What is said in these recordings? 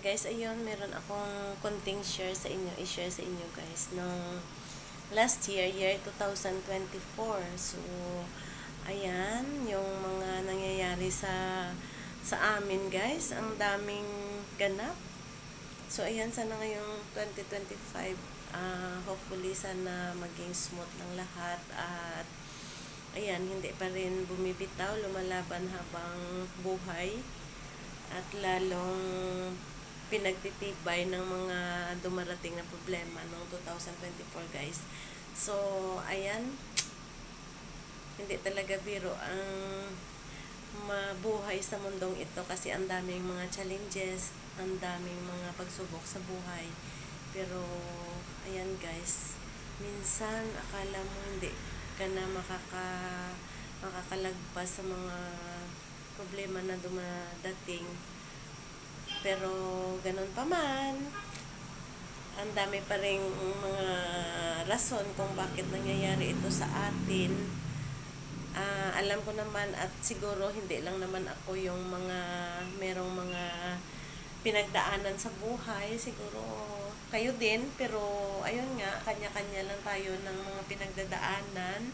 guys, ayun, meron akong konting share sa inyo, i-share sa inyo guys, nung last year, year 2024. So, ayan, yung mga nangyayari sa sa amin guys, ang daming ganap. So, ayan, sana ngayong 2025, ah, hopefully sana maging smooth ng lahat at ayan, hindi pa rin bumibitaw, lumalaban habang buhay at lalong pinagtitibay ng mga dumarating na problema noong 2024 guys. So, ayan, hindi talaga biro ang mabuhay sa mundong ito kasi ang daming mga challenges, ang daming mga pagsubok sa buhay. Pero, ayan guys, minsan akala mo hindi ka na makaka, makakalagpas sa mga problema na dumadating. Pero, ganun pa man, ang dami pa rin mga rason kung bakit nangyayari ito sa atin. Ah, alam ko naman at siguro hindi lang naman ako yung mga merong mga pinagdaanan sa buhay. Siguro kayo din, pero ayun nga, kanya-kanya lang tayo ng mga pinagdadaanan.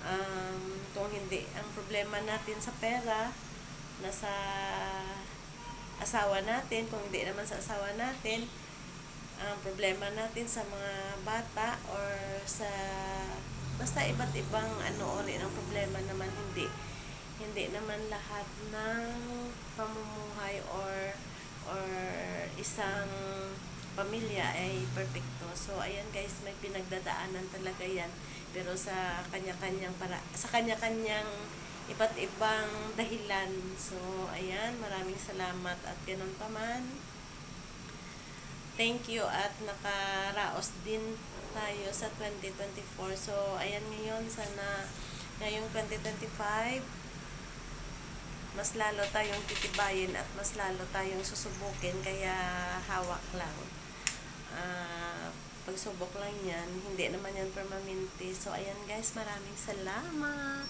Um, kung hindi, ang problema natin sa pera, nasa asawa natin, kung hindi naman sa asawa natin, ang problema natin sa mga bata or sa basta iba't ibang ano ori ng problema naman hindi hindi naman lahat ng pamumuhay or or isang pamilya ay perfecto. So ayan guys, may pinagdadaanan talaga 'yan. Pero sa kanya-kanyang para sa kanya-kanyang iba't ibang dahilan. So ayan, maraming salamat at ganun pa man. Thank you at nakaraos din tayo sa 2024. So, ayan ngayon, sana ngayong 2025, mas lalo tayong titibayin at mas lalo tayong susubukin. Kaya hawak lang. Ah, pagsubok lang yan. Hindi naman yan permanente. So, ayan guys, maraming salamat.